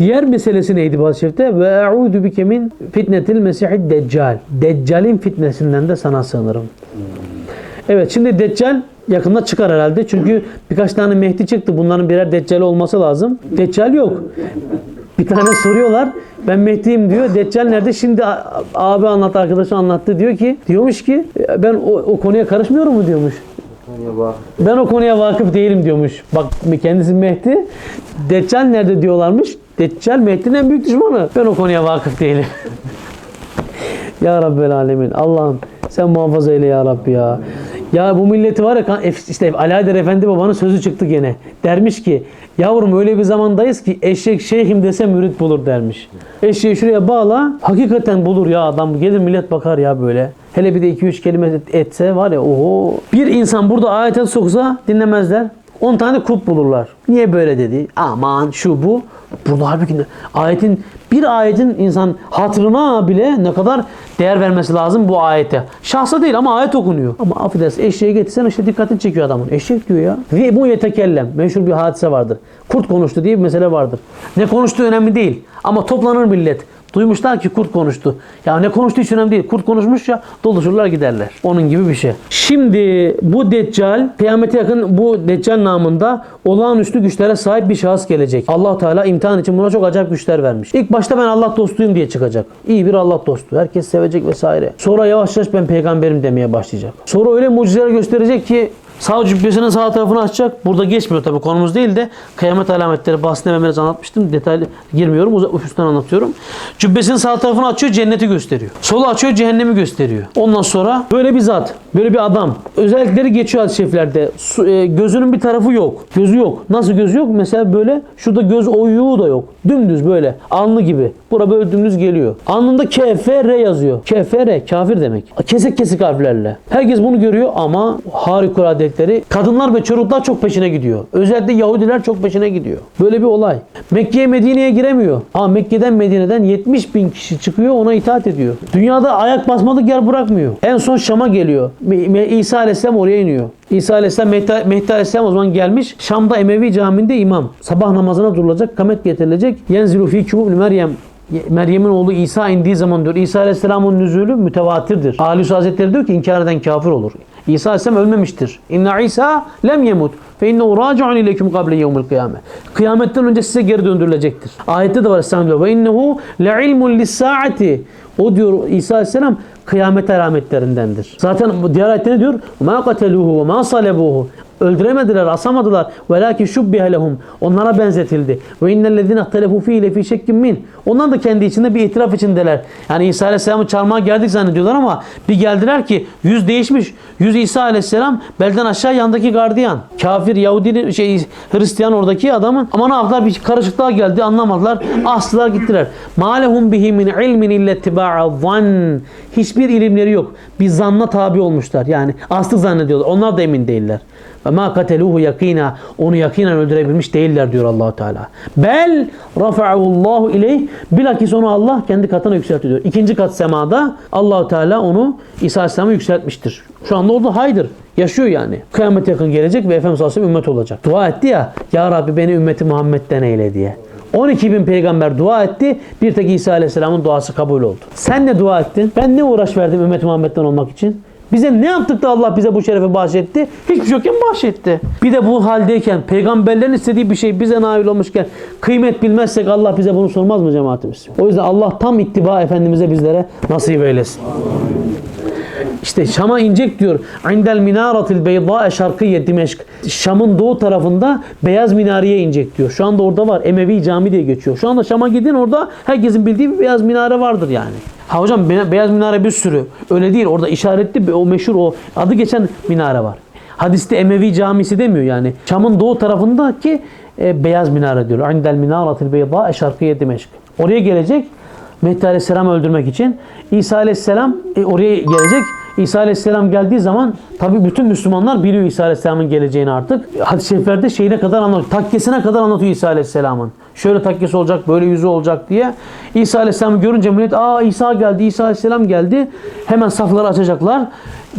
Diğer meselesi neydi bazı şerifte? Ve e'udu bike min fitnetil mesihid deccal. Deccal'in fitnesinden de sana sığınırım. Evet şimdi Deccal yakında çıkar herhalde. Çünkü birkaç tane Mehdi çıktı. Bunların birer Deccal olması lazım. Deccal yok. Bir tane soruyorlar. Ben Mehdi'yim diyor. Deccal nerede? Şimdi abi anlattı, arkadaşı anlattı. Diyor ki, diyormuş ki ben o, o konuya karışmıyorum mu diyormuş. Ben o konuya vakıf değilim diyormuş. Bak kendisi Mehdi. Deccal nerede diyorlarmış. Deccal Mehdi'nin en büyük düşmanı. Ben o konuya vakıf değilim. ya Rabbel Alemin. Allah'ım sen muhafaza eyle ya Rabbi ya. Ya bu milleti var ya işte Haydar Efendi babanın sözü çıktı gene. Dermiş ki yavrum öyle bir zamandayız ki eşek şeyhim dese mürit bulur dermiş. Eşeği şuraya bağla hakikaten bulur ya adam. Gelir millet bakar ya böyle. Hele bir de 2-3 kelime et- etse var ya oho. Bir insan burada ayete soksa dinlemezler. 10 tane kup bulurlar. Niye böyle dedi? Aman şu bu. Burada halbuki ayetin bir ayetin insan hatırına bile ne kadar değer vermesi lazım bu ayete. Şahsa değil ama ayet okunuyor. Ama affedersin eşeğe getirsen işte dikkatini çekiyor adamın. Eşek diyor ya. Ve bu yetekellem. Meşhur bir hadise vardır. Kurt konuştu diye bir mesele vardır. Ne konuştuğu önemli değil. Ama toplanır millet. Duymuşlar ki kurt konuştu. Ya ne konuştuğu hiç önemli değil. Kurt konuşmuş ya doluşurlar giderler. Onun gibi bir şey. Şimdi bu Deccal kıyamete yakın bu Deccal namında olağanüstü güçlere sahip bir şahıs gelecek. allah Teala imtihan için buna çok acayip güçler vermiş. İlk başta ben Allah dostuyum diye çıkacak. İyi bir Allah dostu. Herkes sevecek vesaire. Sonra yavaş yavaş ben peygamberim demeye başlayacak. Sonra öyle mucizeler gösterecek ki Sağ cübbesinin sağ tarafını açacak. Burada geçmiyor tabii konumuz değil de kıyamet alametleri bahsine Mehmet'e anlatmıştım. Detaylı girmiyorum. Üstten anlatıyorum. Cübbesinin sağ tarafını açıyor cenneti gösteriyor. Solu açıyor cehennemi gösteriyor. Ondan sonra böyle bir zat, böyle bir adam. Özellikleri geçiyor hadis-i şeriflerde. E, gözünün bir tarafı yok. Gözü yok. Nasıl gözü yok? Mesela böyle şurada göz oyuğu da yok. Dümdüz böyle. Alnı gibi. Bura böyle dümdüz geliyor. Alnında KFR yazıyor. KFR kafir demek. Kesik kesik harflerle. Herkes bunu görüyor ama harikuladelikleri kadınlar ve çocuklar çok peşine gidiyor. Özellikle Yahudiler çok peşine gidiyor. Böyle bir olay. Mekke'ye Medine'ye giremiyor. Ama Mekke'den Medine'den 70 bin kişi çıkıyor ona itaat ediyor. Dünyada ayak basmalık yer bırakmıyor. En son Şam'a geliyor. İsa Aleyhisselam oraya iniyor. İsa Aleyhisselam, Mehdi, Mehdi Aleyhisselam o zaman gelmiş. Şam'da Emevi Camii'nde imam. Sabah namazına durulacak, kamet getirilecek. Yenzilu fi kübub Meryem. Meryem'in oğlu İsa indiği zaman diyor İsa Aleyhisselam'ın nüzulü mütevatirdir. Ali Hazretleri diyor ki inkar eden kafir olur. İsa Aleyhisselam ölmemiştir. İnna İsa lem yemut fe innehu raci'un ileykum kable yevmil kıyame. Kıyametten önce size geri döndürülecektir. Ayette de var Estağfirullah. Ve innehu le'ilmun lis-saati. O diyor İsa Aleyhisselam kıyamet alametlerindendir. Zaten diğer ayette ne diyor? Ma kateluhu ve ma salebuhu. Öldüremediler, asamadılar. Velakin şubbihe lehum. Onlara benzetildi. Ve innellezine ihtelefu fihi lefi şekkin min. Onlar da kendi içinde bir itiraf içindeler. Yani İsa Aleyhisselam'ı çarmıha geldik zannediyorlar ama bir geldiler ki yüz değişmiş. Yüz İsa Aleyhisselam belden aşağı yandaki gardiyan. Kafir, Yahudi, şey, Hristiyan oradaki adamın. Ama ne yaptılar? Bir karışıklığa geldi anlamadılar. Astılar gittiler. Malehum bihi min ilmin ille ittiba'a zan. Hiçbir ilimleri yok. Bir zanna tabi olmuşlar. Yani aslı zannediyorlar. Onlar da emin değiller. Ve ma kateluhu yakina onu yakinen öldürebilmiş değiller diyor Allahu Teala. Bel rafa'ahullahu ileyh bilakis onu Allah kendi katına yükseltiyor. İkinci kat semada Allahu Teala onu İsa Aleyhisselam'a yükseltmiştir. Şu anda orada haydır. Yaşıyor yani. Kıyamet yakın gelecek ve Efendimiz Aleyhisselam ümmet olacak. Dua etti ya Ya Rabbi beni ümmeti Muhammed'den eyle diye. 12 bin peygamber dua etti. Bir tek İsa Aleyhisselam'ın duası kabul oldu. Sen ne dua ettin? Ben ne uğraş verdim ümmeti Muhammed'den olmak için? Bize ne yaptık da Allah bize bu şerefi bahşetti? Hiçbir şey yokken bahşetti. Bir de bu haldeyken peygamberlerin istediği bir şey bize nail olmuşken kıymet bilmezsek Allah bize bunu sormaz mı cemaatimiz? O yüzden Allah tam ittiba Efendimiz'e bizlere nasip eylesin. İşte Şam'a inecek diyor. İndel minaratil beyda şarkıye Dimeşk. Şam'ın doğu tarafında beyaz minareye inecek diyor. Şu anda orada var. Emevi Cami diye geçiyor. Şu anda Şam'a gidin orada herkesin bildiği bir beyaz minare vardır yani. Ha hocam be- beyaz minare bir sürü. Öyle değil. Orada işaretli o meşhur o adı geçen minare var. Hadiste Emevi Camisi demiyor yani. Şam'ın doğu tarafındaki e, beyaz minare diyor. İndel minaratil beyda şarkıye Dimeşk. Oraya gelecek. Mehdi Aleyhisselam'ı öldürmek için. İsa Aleyhisselam e, oraya gelecek. İsa Aleyhisselam geldiği zaman tabi bütün Müslümanlar biliyor İsa Aleyhisselam'ın geleceğini artık. Hadis-i şeriflerde şeyine kadar anlatıyor. Takkesine kadar anlatıyor İsa Aleyhisselam'ın. Şöyle takkesi olacak, böyle yüzü olacak diye. İsa Aleyhisselam'ı görünce millet aa İsa geldi, İsa Aleyhisselam geldi. Hemen safları açacaklar.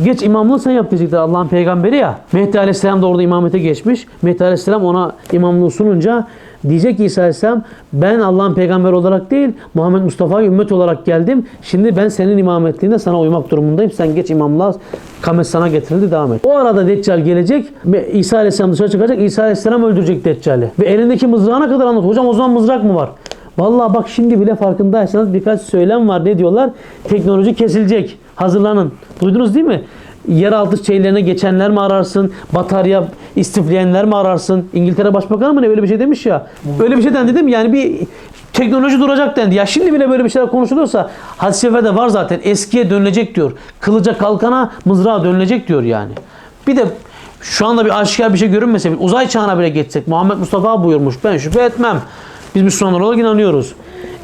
Geç imamlığı sen yap diyecekler Allah'ın peygamberi ya. Mehdi Aleyhisselam da orada imamete geçmiş. Mehdi Aleyhisselam ona imamlığı sununca Diyecek ki İsa Aleyhisselam ben Allah'ın peygamber olarak değil Muhammed Mustafa'ya ümmet olarak geldim. Şimdi ben senin imametliğinde sana uymak durumundayım. Sen geç imamlığa kamet sana getirildi devam et. O arada Deccal gelecek ve İsa Aleyhisselam dışarı çıkacak. İsa Aleyhisselam öldürecek Deccal'i. Ve elindeki mızrağına kadar anlat. Hocam o zaman mızrak mı var? Vallahi bak şimdi bile farkındaysanız birkaç söylem var. Ne diyorlar? Teknoloji kesilecek. Hazırlanın. Duydunuz değil mi? Yeraltı şeylerine geçenler mi ararsın? Batarya istifleyenler mi ararsın? İngiltere Başbakanı mı ne öyle bir şey demiş ya. Öyle bir şey dendi değil mi? Yani bir teknoloji duracak dendi. Ya şimdi bile böyle bir şeyler konuşuluyorsa hadis-i şeriflerde var zaten. Eskiye dönülecek diyor. Kılıca kalkana mızrağa dönülecek diyor yani. Bir de şu anda bir aşikar bir şey görünmese uzay çağına bile geçsek Muhammed Mustafa buyurmuş. Ben şüphe etmem. Biz Müslümanlar olarak inanıyoruz.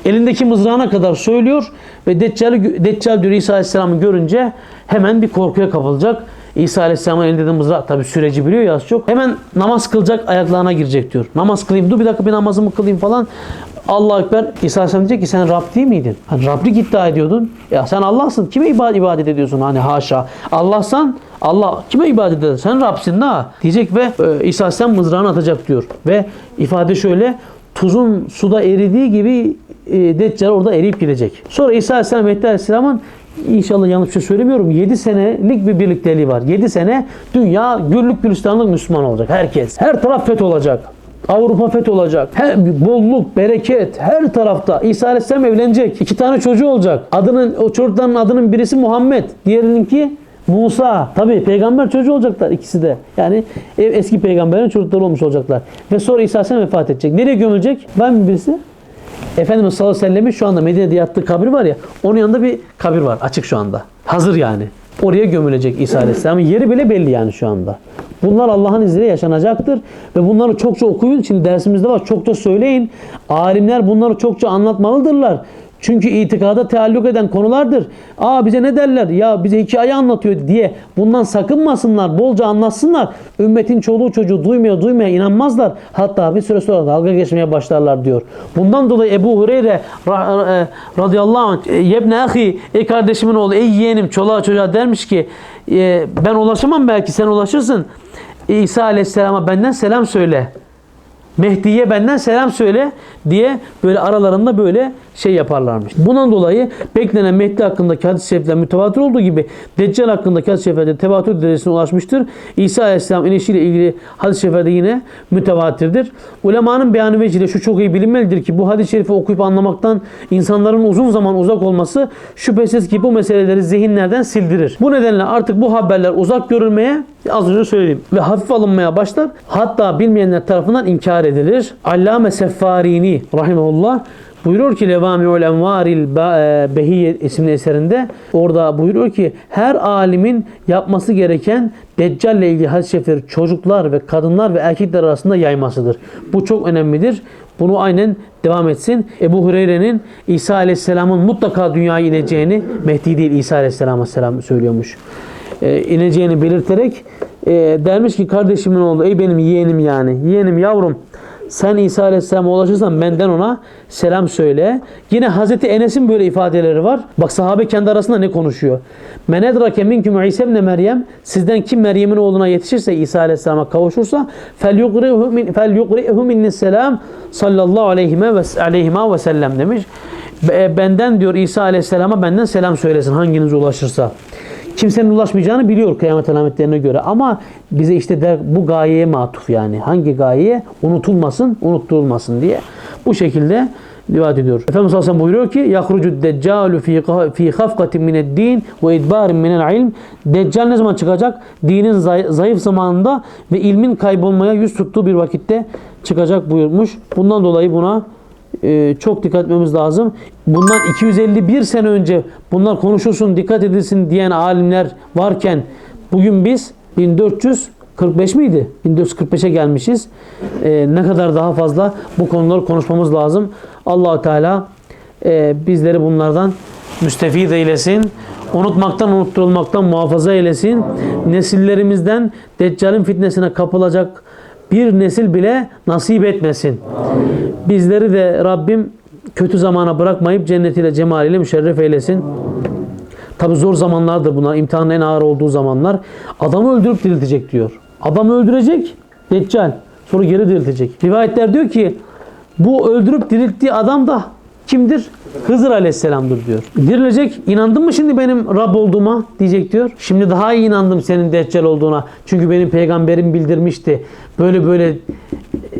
Elindeki mızrağına kadar söylüyor ve Deccal'i, Deccal diyor İsa Aleyhisselam'ı görünce hemen bir korkuya kapılacak. İsa Aleyhisselam'ın elinde de mızrak tabi süreci biliyor ya az çok. Hemen namaz kılacak ayaklarına girecek diyor. Namaz kılayım dur bir dakika bir namazımı kılayım falan. Allah Ekber İsa Aleyhisselam diyecek ki sen Rab değil miydin? Hani Rablik iddia ediyordun. Ya sen Allah'sın. Kime ibadet, ediyorsun? Hani haşa. Allah'san Allah kime ibadet ediyorsun? Sen Rabsin ha. Diyecek ve e, İsa Aleyhisselam mızrağını atacak diyor. Ve ifade şöyle tuzun suda eridiği gibi e, Deccal orada eriyip gidecek. Sonra İsa Aleyhisselam Mehdi Aleyhisselam'ın inşallah yanlış şey söylemiyorum. 7 senelik bir birlikteliği var. 7 sene dünya güllük gülistanlık Müslüman olacak. Herkes. Her taraf feth olacak. Avrupa feth olacak. Her, bolluk, bereket her tarafta. İsa Aleyhisselam evlenecek. İki tane çocuğu olacak. Adının o çocukların adının birisi Muhammed. Diğerininki Musa. Tabi peygamber çocuğu olacaklar ikisi de. Yani eski peygamberin çocukları olmuş olacaklar. Ve sonra İsa Aleyhisselam vefat edecek. Nereye gömülecek? Var mı birisi? Efendimiz sallallahu aleyhi ve sellem'in şu anda Medine'de yattığı kabir var ya onun yanında bir kabir var açık şu anda. Hazır yani. Oraya gömülecek İsa Aleyhisselam'ın yeri bile belli yani şu anda. Bunlar Allah'ın izniyle yaşanacaktır ve bunları çokça okuyun. Şimdi dersimizde var çokça söyleyin. Alimler bunları çokça anlatmalıdırlar. Çünkü itikada taalluk eden konulardır. Aa bize ne derler? Ya bize hikaye anlatıyor diye bundan sakınmasınlar. Bolca anlatsınlar. Ümmetin çoluğu çocuğu duymuyor duymaya inanmazlar. Hatta bir süre sonra dalga geçmeye başlarlar diyor. Bundan dolayı Ebu Hureyre e, radıyallahu anh yebne ahi ey kardeşimin oğlu ey yeğenim çoluğa çocuğa dermiş ki e, ben ulaşamam belki sen ulaşırsın. İsa aleyhisselama benden selam söyle. Mehdi'ye benden selam söyle diye böyle aralarında böyle şey yaparlarmış. Bundan dolayı beklenen Mehdi hakkındaki hadis-i şerifler mütevatir olduğu gibi Deccal hakkındaki hadis-i şeriflerde tevatür derecesine ulaşmıştır. İsa Aleyhisselam inişiyle ilgili hadis-i şeriflerde yine mütevatirdir. Ulemanın beyanı vecihle şu çok iyi bilinmelidir ki bu hadis-i şerifi okuyup anlamaktan insanların uzun zaman uzak olması şüphesiz ki bu meseleleri zihinlerden sildirir. Bu nedenle artık bu haberler uzak görülmeye az önce söyledim ve hafif alınmaya başlar. Hatta bilmeyenler tarafından inkar edilir. Allame Seffarini rahimahullah buyuruyor ki Levami'ul Envaril e, Behiyye isimli eserinde orada buyuruyor ki her alimin yapması gereken Deccal ile ilgili hadis-i çocuklar ve kadınlar ve erkekler arasında yaymasıdır. Bu çok önemlidir. Bunu aynen devam etsin. Ebu Hureyre'nin İsa Aleyhisselam'ın mutlaka dünyaya ineceğini Mehdi değil İsa Aleyhisselam'a selam söylüyormuş. E, ineceğini belirterek e, dermiş ki kardeşimin oğlu ey benim yeğenim yani yeğenim yavrum sen İsa Aleyhisselam'a ulaşırsan benden ona selam söyle. Yine Hazreti Enes'in böyle ifadeleri var. Bak sahabe kendi arasında ne konuşuyor? Men edrake minküm İsa ibn Meryem sizden kim Meryem'in oğluna yetişirse İsa Aleyhisselam'a kavuşursa felyugrihu min selam sallallahu aleyhi ve aleyhima ve sellem demiş. Be- Benden diyor İsa Aleyhisselam'a benden selam söylesin hanginiz ulaşırsa kimsenin ulaşmayacağını biliyor kıyamet alametlerine göre. Ama bize işte de bu gayeye matuf yani. Hangi gayeye? Unutulmasın, unutturulmasın diye. Bu şekilde rivayet ediyor. Efendimiz sallallahu aleyhi ve sellem buyuruyor ki يَخْرُجُ الدَّجَّالُ ف۪ي ف۪ي خَفْقَةٍ مِنَ الدِّينِ وَاِدْبَارٍ مِنَ الْعِلْمِ Deccal ne zaman çıkacak? Dinin zay- zayıf zamanında ve ilmin kaybolmaya yüz tuttuğu bir vakitte çıkacak buyurmuş. Bundan dolayı buna e, çok dikkat etmemiz lazım. Bundan 251 sene önce bunlar konuşulsun, dikkat edilsin diyen alimler varken bugün biz 1445 miydi? 1445'e gelmişiz. E, ne kadar daha fazla bu konuları konuşmamız lazım. allah Teala e, bizleri bunlardan müstefid eylesin. Unutmaktan, unutturulmaktan muhafaza eylesin. Nesillerimizden Deccal'in fitnesine kapılacak bir nesil bile nasip etmesin. Bizleri de Rabbim kötü zamana bırakmayıp cennetiyle, cemaliyle müşerref eylesin. Tabi zor zamanlardır bunlar. İmtihanın en ağır olduğu zamanlar. Adamı öldürüp diriltecek diyor. Adamı öldürecek. Deccal. Sonra geri diriltecek. Rivayetler diyor ki Bu öldürüp dirilttiği adam da kimdir? Hızır Aleyhisselam'dır diyor. Dirilecek. İnandın mı şimdi benim Rab olduğuma diyecek diyor. Şimdi daha iyi inandım senin Deccal olduğuna. Çünkü benim peygamberim bildirmişti. Böyle böyle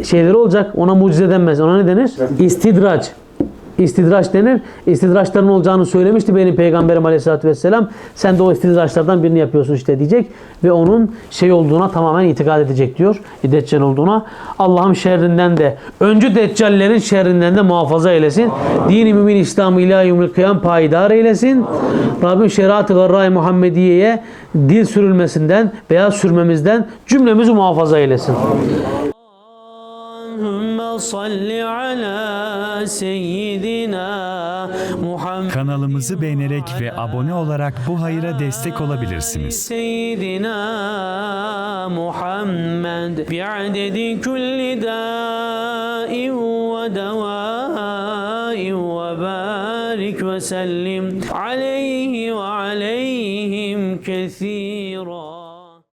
şeyler olacak. Ona mucize denmez. Ona ne denir? İstidraç. İstidraç denir. İstidraçların olacağını söylemişti benim peygamberim aleyhissalatü vesselam. Sen de o istidraçlardan birini yapıyorsun işte diyecek. Ve onun şey olduğuna tamamen itikad edecek diyor. e, Deccal olduğuna. Allah'ım şerrinden de, öncü deccallerin şerrinden de muhafaza eylesin. Dini mümin İslam'ı ilahi yumul kıyam payidar eylesin. Rabbim şeriat-ı garra-i Muhammediye'ye dil sürülmesinden veya sürmemizden cümlemizi muhafaza eylesin. Allahümme salli ala Kanalımızı beğenerek ve abone olarak bu hayıra destek olabilirsiniz. Muhammed. Bi'adedi kulli da'in ve dawa'in ve barik ve sellim aleyhi ve aleyhim kethir